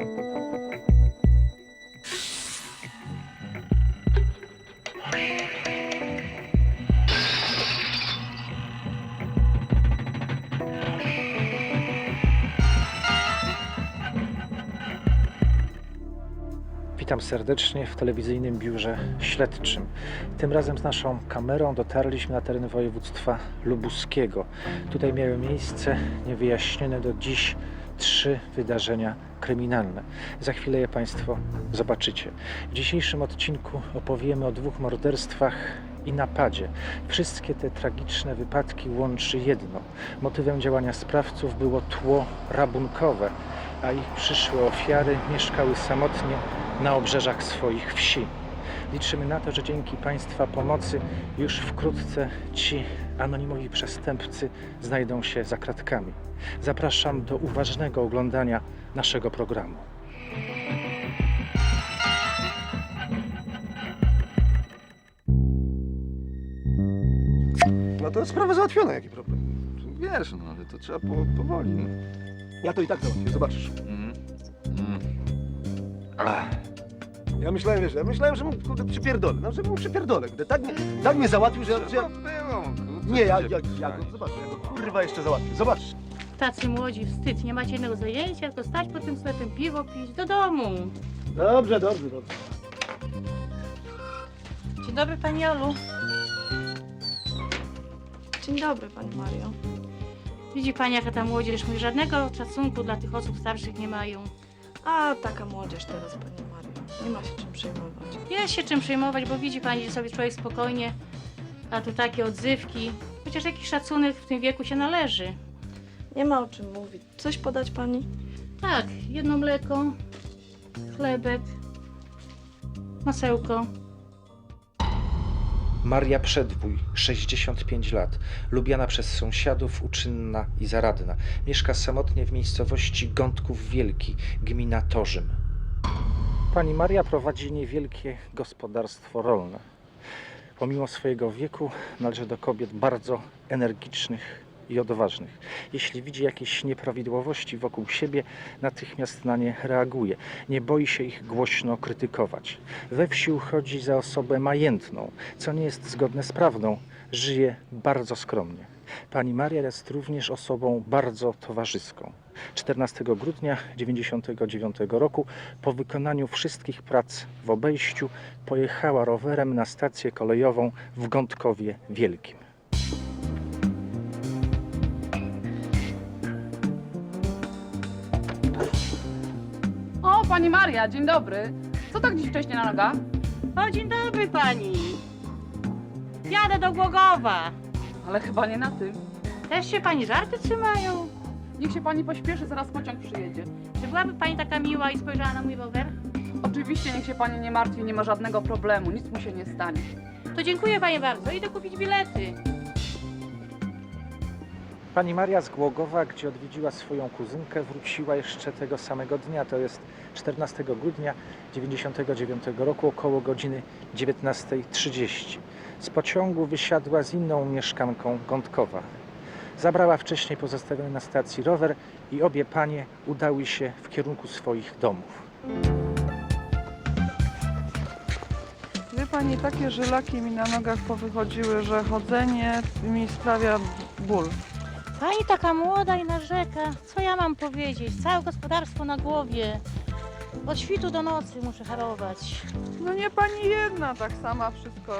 Witam serdecznie w telewizyjnym biurze śledczym. Tym razem z naszą kamerą dotarliśmy na teren województwa lubuskiego. Tutaj miały miejsce niewyjaśnione do dziś trzy wydarzenia kryminalne. Za chwilę je Państwo zobaczycie. W dzisiejszym odcinku opowiemy o dwóch morderstwach i napadzie. Wszystkie te tragiczne wypadki łączy jedno. Motywem działania sprawców było tło rabunkowe, a ich przyszłe ofiary mieszkały samotnie na obrzeżach swoich wsi. Liczymy na to, że dzięki Państwa pomocy już wkrótce ci anonimowi przestępcy znajdą się za kratkami. Zapraszam do uważnego oglądania naszego programu. No to sprawa załatwiona, jaki problem? Wiesz, no ale to trzeba po, powoli. No. Ja to i tak załatwię, zobaczysz. Mm. Mm. Ach, Ja myślałem, wiesz, ja myślałem, że mu kurde przypierdolę, no że mu przypierdolę, kurde, tak mnie, tak mnie załatwił, że ja... Że ja... było, Nie, ja, ja, ja go, zobacz, ja go kurwa jeszcze załatwię, zobaczysz. Tacy młodzi, wstyd, nie macie innego zajęcia, tylko stać pod tym sklepem, piwo pić, do domu. Dobrze, dobrze, dobrze. Dzień dobry Pani Olu. Dzień dobry, Pani Mario. Widzi Pani, jaka ta młodzież mówi, żadnego szacunku dla tych osób starszych nie mają. A taka młodzież teraz, Pani Mario. Nie ma się czym przejmować. Jest się czym przejmować, bo widzi Pani, że sobie człowiek spokojnie, a tu takie odzywki. Chociaż jakiś szacunek w tym wieku się należy. Nie ma o czym mówić. Coś podać Pani? Tak, jedno mleko, chlebek, masełko. Maria Przedwój, 65 lat, lubiana przez sąsiadów, uczynna i zaradna. Mieszka samotnie w miejscowości Gątków Wielki, gmina Torzym. Pani Maria prowadzi niewielkie gospodarstwo rolne. Pomimo swojego wieku należy do kobiet bardzo energicznych i odważnych. Jeśli widzi jakieś nieprawidłowości wokół siebie, natychmiast na nie reaguje. Nie boi się ich głośno krytykować. We wsi uchodzi za osobę majętną, co nie jest zgodne z prawdą. Żyje bardzo skromnie. Pani Maria jest również osobą bardzo towarzyską. 14 grudnia 1999 roku, po wykonaniu wszystkich prac w obejściu, pojechała rowerem na stację kolejową w Gątkowie Wielkim. O, pani Maria, dzień dobry. Co tak dziś wcześnie na nogach? O, dzień dobry Pani. Jadę do Głogowa. Ale chyba nie na tym. Też się Pani żarty trzymają? Niech się pani pośpieszy, zaraz pociąg przyjedzie. Czy byłaby Pani taka miła i spojrzała na mój rower? Oczywiście niech się pani nie martwi, nie ma żadnego problemu, nic mu się nie stanie. To dziękuję Pani bardzo, idę kupić bilety. Pani Maria z Głogowa, gdzie odwiedziła swoją kuzynkę, wróciła jeszcze tego samego dnia, to jest 14 grudnia 1999 roku około godziny 19.30. Z pociągu wysiadła z inną mieszkanką Gątkowa. Zabrała wcześniej pozostawiony na stacji rower i obie panie udały się w kierunku swoich domów. Wie pani, takie żylaki mi na nogach powychodziły, że chodzenie mi sprawia ból. Pani taka młoda i narzeka. Co ja mam powiedzieć? Całe gospodarstwo na głowie. Od świtu do nocy muszę harować. No nie pani jedna tak sama wszystko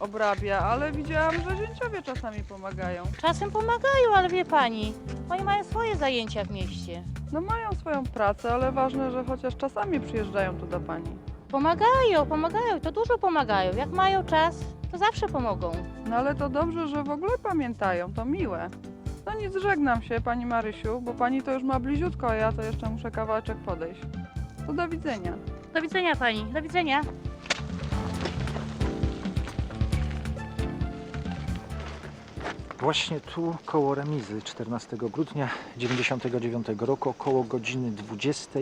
obrabia, ale widziałam, że zięciowie czasami pomagają. Czasem pomagają, ale wie pani, oni mają swoje zajęcia w mieście. No mają swoją pracę, ale ważne, że chociaż czasami przyjeżdżają tu do pani. Pomagają, pomagają, to dużo pomagają. Jak mają czas, to zawsze pomogą. No ale to dobrze, że w ogóle pamiętają, to miłe. No nic, żegnam się pani Marysiu, bo pani to już ma bliziutko, a ja to jeszcze muszę kawałeczek podejść. To do widzenia. Do widzenia pani, do widzenia. Właśnie tu, koło remizy 14 grudnia 1999 roku, około godziny 20,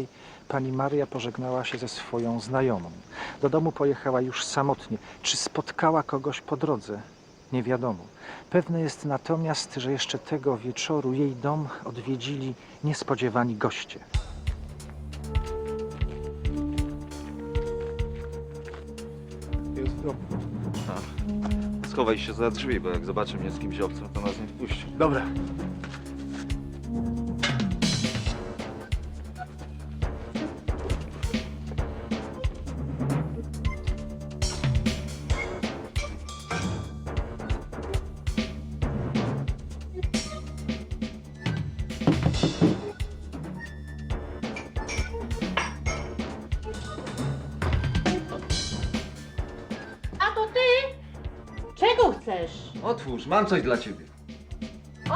pani Maria pożegnała się ze swoją znajomą. Do domu pojechała już samotnie. Czy spotkała kogoś po drodze? Nie wiadomo. Pewne jest natomiast, że jeszcze tego wieczoru jej dom odwiedzili niespodziewani goście. Schowaj się za drzwi, bo jak zobaczy mnie z kimś obcym, to nas nie wpuści. Dobra. Czego chcesz? Otwórz, mam coś dla ciebie.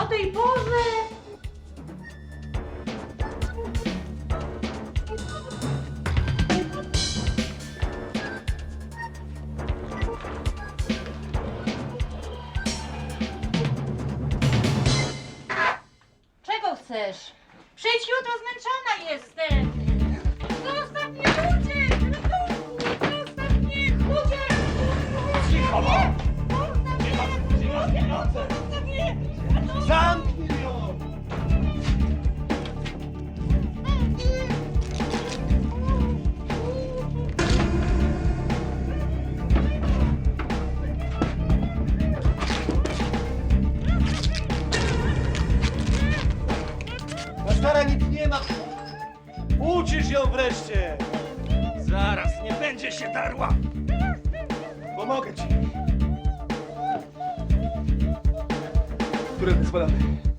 O tej porze?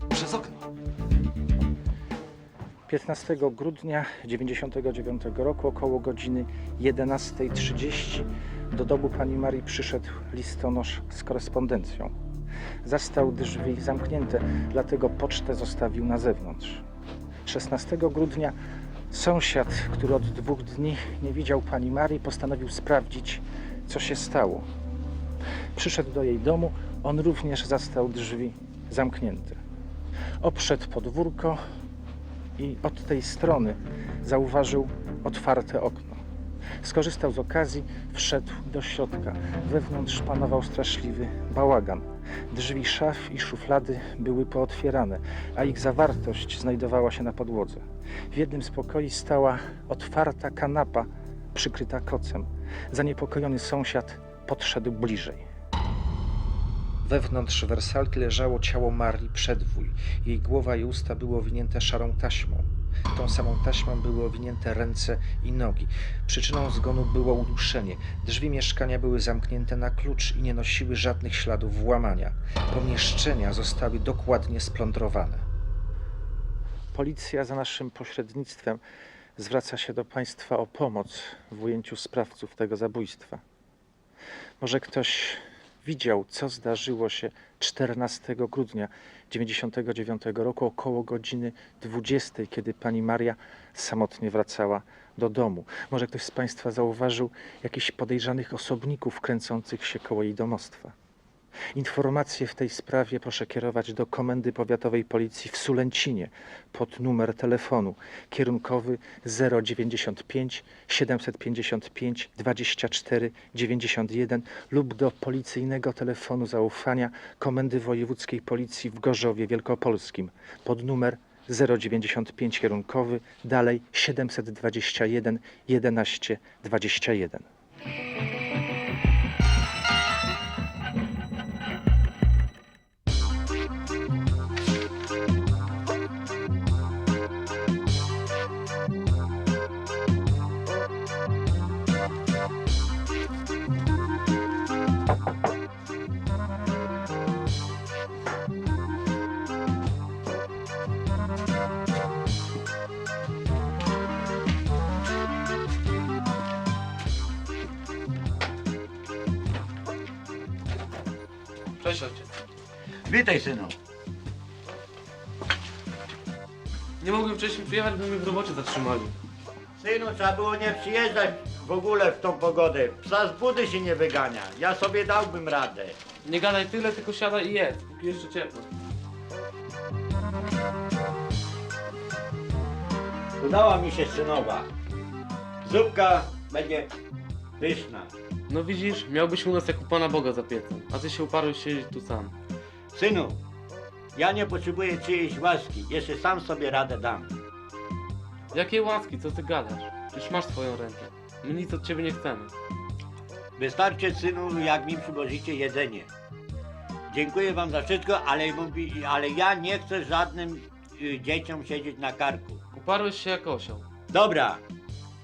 Przez okno. 15 grudnia 1999 roku około godziny 11.30 do domu pani Marii przyszedł listonosz z korespondencją. Zastał drzwi zamknięte, dlatego pocztę zostawił na zewnątrz. 16 grudnia sąsiad, który od dwóch dni nie widział pani Marii, postanowił sprawdzić, co się stało. Przyszedł do jej domu, on również zastał drzwi zamknięte. Obszedł podwórko, i od tej strony zauważył otwarte okno. Skorzystał z okazji, wszedł do środka. Wewnątrz panował straszliwy bałagan. Drzwi szaf i szuflady były pootwierane, a ich zawartość znajdowała się na podłodze. W jednym z pokoi stała otwarta kanapa przykryta kocem. Zaniepokojony sąsiad podszedł bliżej. Wewnątrz wersalki leżało ciało Marii Przedwój. Jej głowa i usta były owinięte szarą taśmą. Tą samą taśmą były owinięte ręce i nogi. Przyczyną zgonu było uduszenie. Drzwi mieszkania były zamknięte na klucz i nie nosiły żadnych śladów włamania. Pomieszczenia zostały dokładnie splądrowane. Policja za naszym pośrednictwem zwraca się do Państwa o pomoc w ujęciu sprawców tego zabójstwa. Może ktoś widział, co zdarzyło się 14 grudnia 1999 roku około godziny 20, kiedy pani Maria samotnie wracała do domu. Może ktoś z Państwa zauważył jakichś podejrzanych osobników kręcących się koło jej domostwa. Informacje w tej sprawie proszę kierować do Komendy Powiatowej Policji w Sulęcinie pod numer telefonu kierunkowy 095 755 24 91 lub do policyjnego telefonu zaufania Komendy Wojewódzkiej Policji w Gorzowie Wielkopolskim pod numer 095 kierunkowy, dalej 721 11 21. Cześć. Witaj, synu. Nie mogłem wcześniej przyjechać, bo mnie w robocie zatrzymali. Synu, trzeba było nie przyjeżdżać w ogóle w tą pogodę. Psa z budy się nie wygania. Ja sobie dałbym radę. Nie gadaj tyle, tylko siadaj i jedz, póki jeszcze ciepło. Udała mi się synowa. Zupka będzie pyszna. No widzisz, miałbyś u nas jak u Pana Boga za piecem, a ty się uparłeś siedzieć tu sam. Synu, ja nie potrzebuję czyjejś łaski. Jeszcze sam sobie radę dam. Jakie łaski, co ty gadasz? Już masz swoją rękę. My nic od ciebie nie chcemy. Wystarczy, synu, jak mi przywozicie jedzenie. Dziękuję wam za wszystko, ale, mówi, ale ja nie chcę żadnym y, dzieciom siedzieć na karku. Uparłeś się jak osioł. Dobra,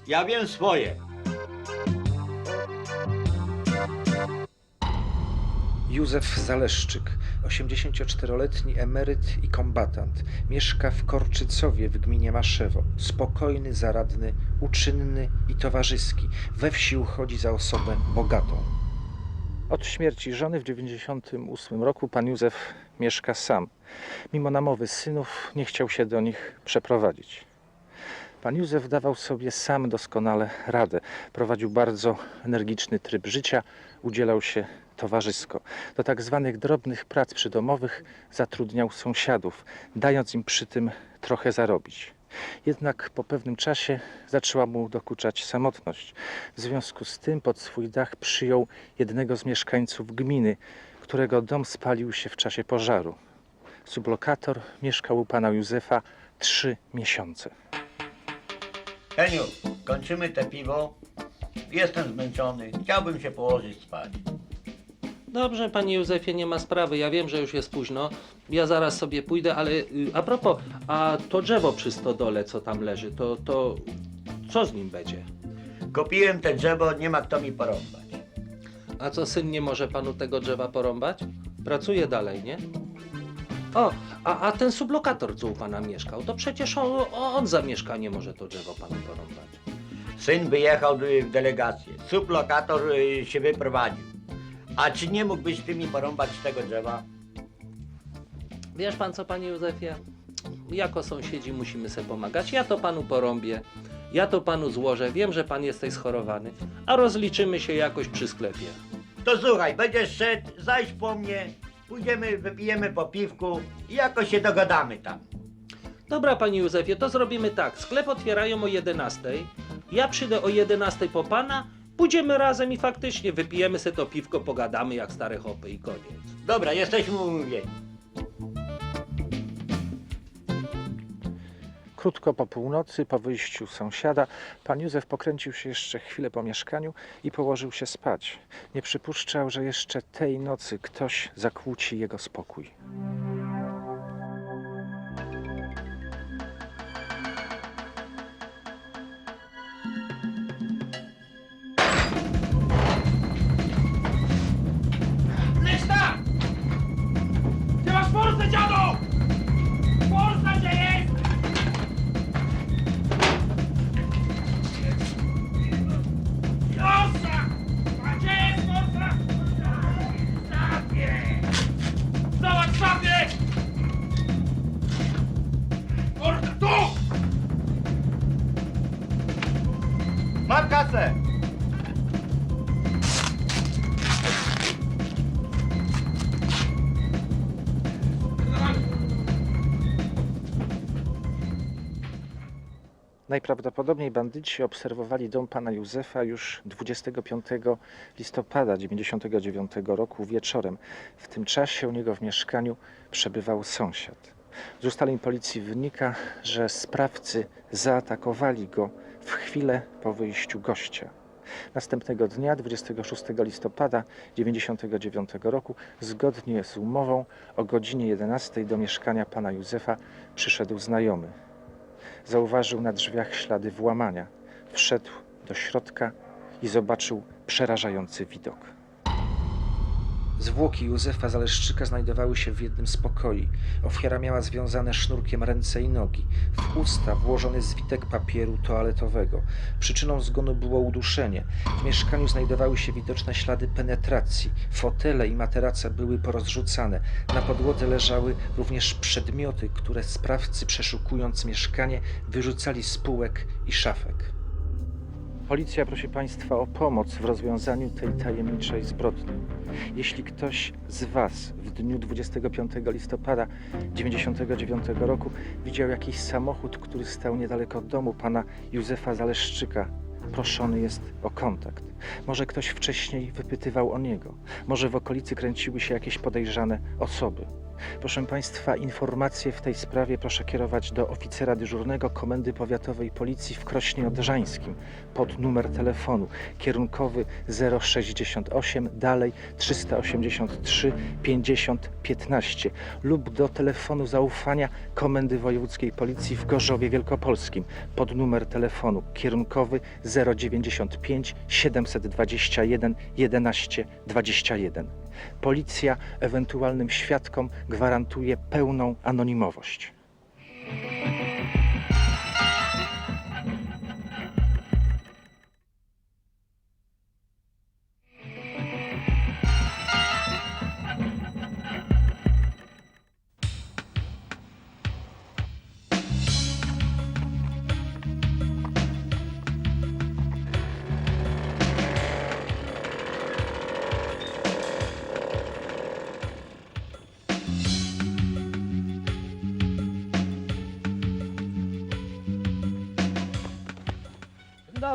ja wiem swoje. Józef Zaleszczyk, 84-letni emeryt i kombatant. Mieszka w Korczycowie w gminie Maszewo. Spokojny, zaradny, uczynny i towarzyski. We wsi uchodzi za osobę bogatą. Od śmierci żony w 98 roku pan Józef mieszka sam. Mimo namowy synów nie chciał się do nich przeprowadzić. Pan Józef dawał sobie sam doskonale radę. Prowadził bardzo energiczny tryb życia, udzielał się towarzysko. Do tak zwanych drobnych prac przydomowych zatrudniał sąsiadów, dając im przy tym trochę zarobić. Jednak po pewnym czasie zaczęła mu dokuczać samotność. W związku z tym pod swój dach przyjął jednego z mieszkańców gminy, którego dom spalił się w czasie pożaru. Sublokator mieszkał u pana Józefa trzy miesiące. Heniu, kończymy te piwo. Jestem zmęczony, chciałbym się położyć spać. Dobrze, panie Józefie, nie ma sprawy. Ja wiem, że już jest późno. Ja zaraz sobie pójdę, ale y, a propos, a to drzewo przy stodole, co tam leży, to, to co z nim będzie? Kupiłem te drzewo, nie ma kto mi porąbać. A co, syn nie może panu tego drzewa porąbać? Pracuje dalej, nie? O, a, a ten sublokator, co u pana mieszkał, to przecież on, on za mieszkanie może to drzewo panu porąbać. Syn wyjechał y, w delegację. Sublokator y, się wyprowadził. A czy nie mógłbyś ty mi porąbać tego drzewa? Wiesz pan co, panie Józefie? Jako sąsiedzi musimy sobie pomagać. Ja to panu porąbię, ja to panu złożę. Wiem, że pan jesteś schorowany, a rozliczymy się jakoś przy sklepie. To słuchaj, będziesz szedł, zajdź po mnie, pójdziemy, wypijemy po piwku i jakoś się dogadamy tam. Dobra, panie Józefie, to zrobimy tak. Sklep otwierają o 11. Ja przyjdę o 11 po pana, pójdziemy razem i faktycznie wypijemy sobie to piwko, pogadamy jak stare hopy i koniec. Dobra, jesteśmy umówieni. Krótko po północy, po wyjściu sąsiada, pan Józef pokręcił się jeszcze chwilę po mieszkaniu i położył się spać. Nie przypuszczał, że jeszcze tej nocy ktoś zakłóci jego spokój. Najprawdopodobniej bandyci obserwowali dom pana Józefa już 25 listopada 1999 roku wieczorem. W tym czasie u niego w mieszkaniu przebywał sąsiad. Z ustaleń policji wynika, że sprawcy zaatakowali go w chwilę po wyjściu gościa. Następnego dnia, 26 listopada 1999 roku, zgodnie z umową o godzinie 11 do mieszkania pana Józefa przyszedł znajomy. Zauważył na drzwiach ślady włamania. Wszedł do środka i zobaczył przerażający widok. Zwłoki Józefa Zaleszczyka znajdowały się w jednym z pokoi. Ofiara miała związane sznurkiem ręce i nogi. W usta włożony zwitek papieru toaletowego. Przyczyną zgonu było uduszenie. W mieszkaniu znajdowały się widoczne ślady penetracji. Fotele i materace były porozrzucane. Na podłodze leżały również przedmioty, które sprawcy przeszukując mieszkanie wyrzucali z półek i szafek. Policja prosi Państwa o pomoc w rozwiązaniu tej tajemniczej zbrodni. Jeśli ktoś z Was w dniu 25 listopada 1999 roku widział jakiś samochód, który stał niedaleko domu pana Józefa Zaleszczyka, proszony jest o kontakt. Może ktoś wcześniej wypytywał o niego, może w okolicy kręciły się jakieś podejrzane osoby. Proszę Państwa, informacje w tej sprawie proszę kierować do oficera dyżurnego Komendy Powiatowej Policji w Krośnie Odrzańskim pod numer telefonu. Kierunkowy 068 dalej 383 50 15 lub do telefonu zaufania Komendy Wojewódzkiej Policji w Gorzowie Wielkopolskim. Pod numer telefonu kierunkowy 095 721 11 21. Policja ewentualnym świadkom gwarantuje pełną anonimowość.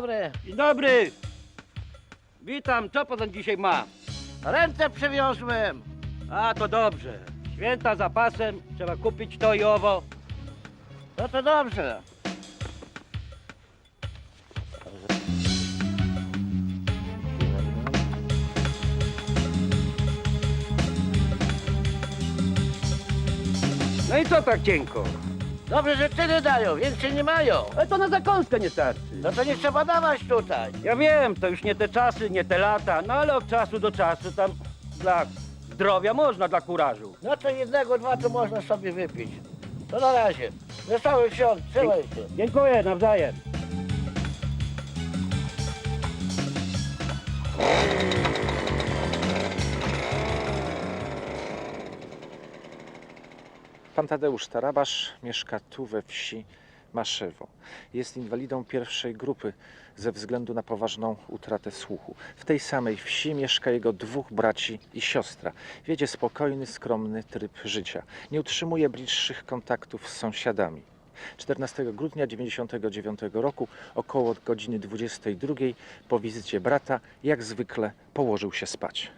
Dobry. Dzień dobry. Witam, co pan dzisiaj ma? Ręce przywiozłem. A, to dobrze. Święta za pasem, trzeba kupić to i owo. No to dobrze. No i co tak cienko? Dobrze, że tyle dają, więcej nie mają. Ale to na zakąskę nie starczy. No to nie trzeba dawać tutaj. Ja wiem, to już nie te czasy, nie te lata, no ale od czasu do czasu tam dla zdrowia można, dla kurażu. No to jednego, dwa to można sobie wypić. To na razie. Wesołych świąt, trzymaj się. Dziękuję, nawzajem. Pan Tadeusz Tarabasz mieszka tu we wsi Maszewo. Jest inwalidą pierwszej grupy ze względu na poważną utratę słuchu. W tej samej wsi mieszka jego dwóch braci i siostra. Wiedzie spokojny, skromny tryb życia. Nie utrzymuje bliższych kontaktów z sąsiadami. 14 grudnia 1999 roku około godziny 22 po wizycie brata jak zwykle położył się spać.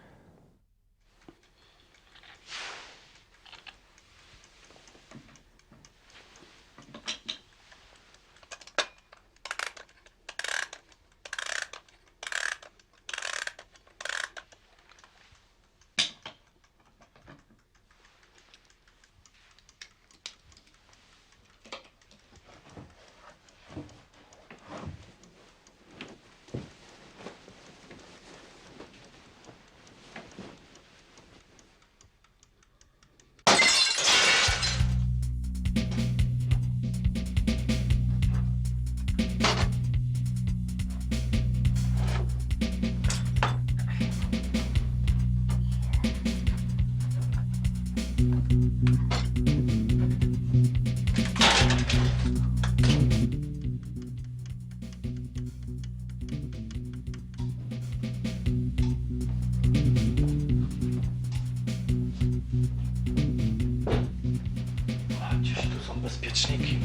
Bezpieczniki.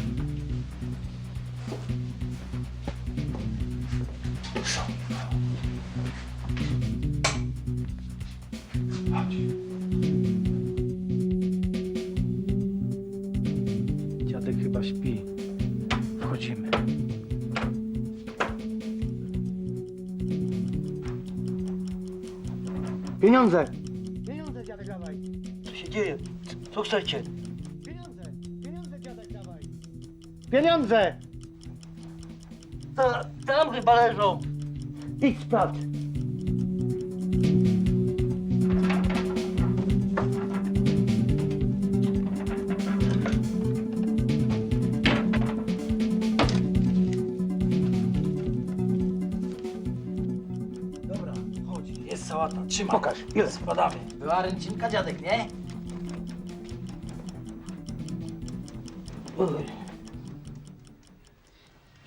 Są. Chodź. Dziadek chyba śpi. Wchodzimy. Pieniądze! Pieniądze, dziadek, dawaj! Co się dzieje? Co chcecie? Pieniądze! Ta, tam chyba leżą! Idź sprawdź! Dobra, chodź, jest sałata, trzymaj. Pokaż, ile? Składamy. Była ręcinka, dziadek, nie?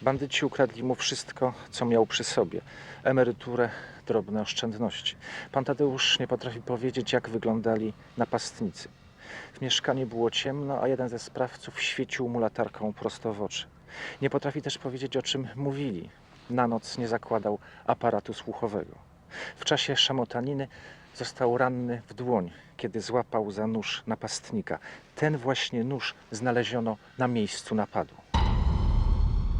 Bandyci ukradli mu wszystko, co miał przy sobie. Emeryturę, drobne oszczędności. Pan Tadeusz nie potrafi powiedzieć, jak wyglądali napastnicy. W mieszkaniu było ciemno, a jeden ze sprawców świecił mu latarką prosto w oczy. Nie potrafi też powiedzieć, o czym mówili. Na noc nie zakładał aparatu słuchowego. W czasie szamotaniny został ranny w dłoń, kiedy złapał za nóż napastnika. Ten właśnie nóż znaleziono na miejscu napadu.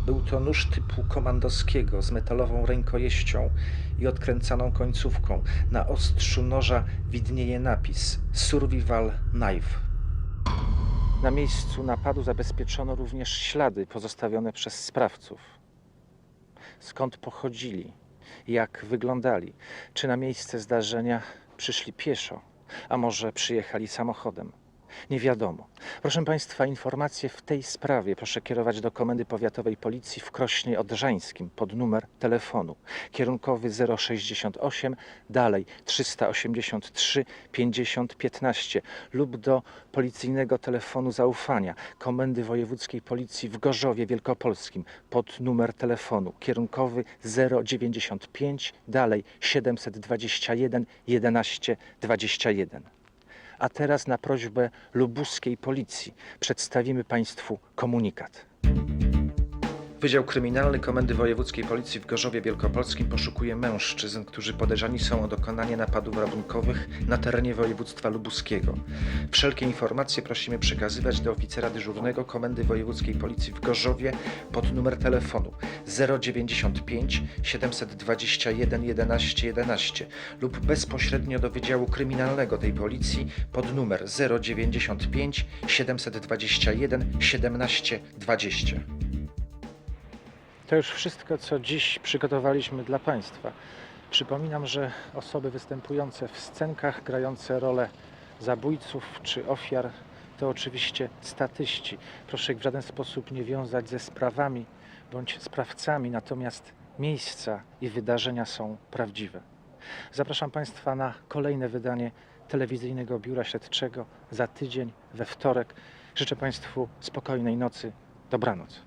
Był to nóż typu komandowskiego z metalową rękojeścią i odkręcaną końcówką. Na ostrzu noża widnieje napis Survival Knife. Na miejscu napadu zabezpieczono również ślady pozostawione przez sprawców. Skąd pochodzili, jak wyglądali, czy na miejsce zdarzenia przyszli pieszo, a może przyjechali samochodem. Nie wiadomo. Proszę Państwa, informacje w tej sprawie proszę kierować do Komendy Powiatowej Policji w Krośnie Odrzańskim pod numer telefonu kierunkowy 068, dalej 383 50 15 lub do policyjnego telefonu zaufania Komendy Wojewódzkiej Policji w Gorzowie Wielkopolskim pod numer telefonu kierunkowy 095, dalej 721 11 21. A teraz na prośbę lubuskiej policji przedstawimy Państwu komunikat. Wydział Kryminalny Komendy Wojewódzkiej Policji w Gorzowie Wielkopolskim poszukuje mężczyzn, którzy podejrzani są o dokonanie napadów rabunkowych na terenie województwa lubuskiego. Wszelkie informacje prosimy przekazywać do oficera dyżurnego Komendy Wojewódzkiej Policji w Gorzowie pod numer telefonu 095 721 11 11 lub bezpośrednio do Wydziału Kryminalnego tej policji pod numer 095 721 17 20. To już wszystko, co dziś przygotowaliśmy dla Państwa. Przypominam, że osoby występujące w scenkach, grające rolę zabójców czy ofiar, to oczywiście statyści. Proszę ich w żaden sposób nie wiązać ze sprawami bądź sprawcami, natomiast miejsca i wydarzenia są prawdziwe. Zapraszam Państwa na kolejne wydanie telewizyjnego biura śledczego za tydzień we wtorek. Życzę Państwu spokojnej nocy. Dobranoc.